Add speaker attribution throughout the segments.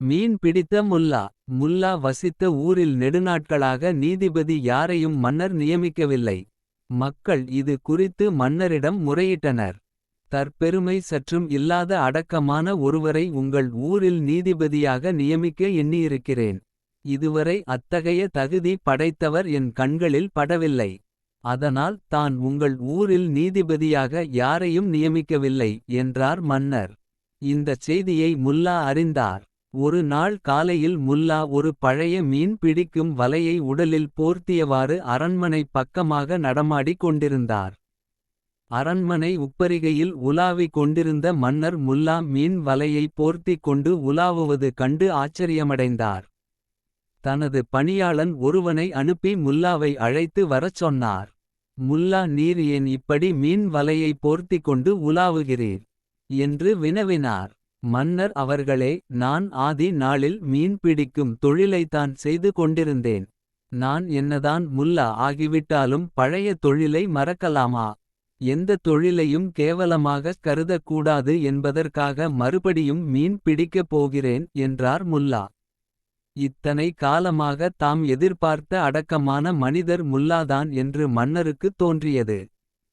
Speaker 1: மீன் பிடித்த முல்லா முல்லா வசித்த ஊரில் நெடுநாட்களாக நீதிபதி யாரையும் மன்னர் நியமிக்கவில்லை. மக்கள் இது குறித்து மன்னரிடம் முறையிட்டனர். தற்பெருமை சற்றும் இல்லாத அடக்கமான ஒருவரை உங்கள் ஊரில் நீதிபதியாக நியமிக்க எண்ணியிருக்கிறேன். இதுவரை அத்தகைய தகுதி படைத்தவர் என் கண்களில் படவில்லை. அதனால் தான் உங்கள் ஊரில் நீதிபதியாக யாரையும் நியமிக்கவில்லை. என்றார் மன்னர். இந்தச் செய்தியை முல்லா அறிந்தார். ஒரு நாள் காலையில் முல்லா ஒரு பழைய மீன் பிடிக்கும் வலையை உடலில் போர்த்தியவாறு அரண்மனை பக்கமாக நடமாடிக் கொண்டிருந்தார். அரண்மனை உப்பரிகையில் உலாவிக் கொண்டிருந்த மன்னர் முல்லா மீன் வலையை போர்த்திக் கொண்டு உலாவுவது கண்டு ஆச்சரியமடைந்தார். தனது பணியாளன் ஒருவனை அனுப்பி முல்லாவை அழைத்து வரச் சொன்னார். முல்லா நீர் ஏன் இப்படி மீன் வலையை போர்த்திக் கொண்டு உலாவுகிறீர். என்று வினவினார். மன்னர் அவர்களே நான் ஆதி நாளில் மீன் பிடிக்கும் தொழிலைத்தான் செய்து கொண்டிருந்தேன். நான் என்னதான் முல்லா ஆகிவிட்டாலும் பழைய தொழிலை மறக்கலாமா. எந்த தொழிலையும் கேவலமாகக் கருதக்கூடாது என்பதற்காக மறுபடியும் மீன் பிடிக்கப் போகிறேன் என்றார் முல்லா. இத்தனை காலமாக தாம் எதிர்பார்த்த அடக்கமான மனிதர் முல்லாதான் என்று மன்னருக்குத் தோன்றியது.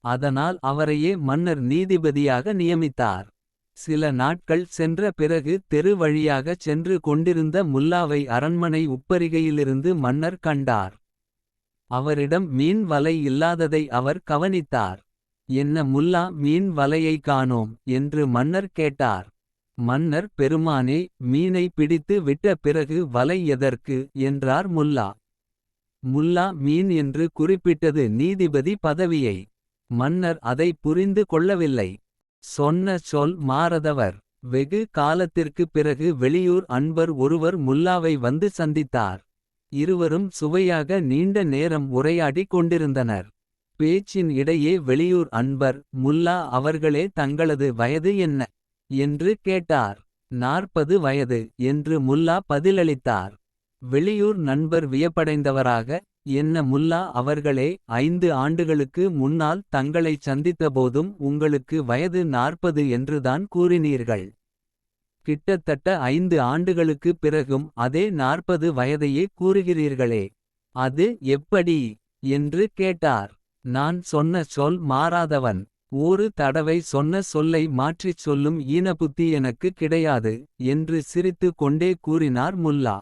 Speaker 1: அதனால் அவரையே மன்னர் நீதிபதியாக நியமித்தார். சில நாட்கள் சென்ற பிறகு தெரு வழியாகச் சென்று கொண்டிருந்த முல்லாவை அரண்மனை உப்பரிகையிலிருந்து மன்னர் கண்டார். அவரிடம் மீன் வலை இல்லாததை அவர் கவனித்தார். என்ன முல்லா மீன் வலையை காணோம் என்று மன்னர் கேட்டார். மன்னர் பெருமானே மீனை பிடித்து விட்ட பிறகு வலை எதற்கு என்றார் முல்லா. முல்லா மீன் என்று குறிப்பிட்டது நீதிபதி பதவியை. மன்னர் அதை புரிந்து கொள்ளவில்லை. சொன்ன சொல் மாறதவர். வெகு காலத்திற்குப் பிறகு வெளியூர் அன்பர் ஒருவர் முல்லாவை வந்து சந்தித்தார். இருவரும் சுவையாக நீண்ட நேரம் உரையாடிக் கொண்டிருந்தனர். பேச்சின் இடையே வெளியூர் அன்பர் முல்லா அவர்களே தங்களது வயது என்ன. என்று கேட்டார் நாற்பது வயது என்று முல்லா பதிலளித்தார். வெளியூர் நண்பர் வியப்படைந்தவராக என்ன முல்லா அவர்களே ஐந்து ஆண்டுகளுக்கு முன்னால் தங்களைச் சந்தித்தபோதும் உங்களுக்கு வயது நாற்பது என்றுதான் கூறினீர்கள். கிட்டத்தட்ட ஐந்து ஆண்டுகளுக்குப் பிறகும் அதே நாற்பது வயதையே கூறுகிறீர்களே. அது எப்படி என்று கேட்டார். நான் சொன்ன சொல் மாறாதவன். ஒரு தடவை சொன்ன சொல்லை மாற்றிச் சொல்லும் ஈனபுத்தி எனக்கு கிடையாது. என்று சிரித்து கொண்டே கூறினார் முல்லா.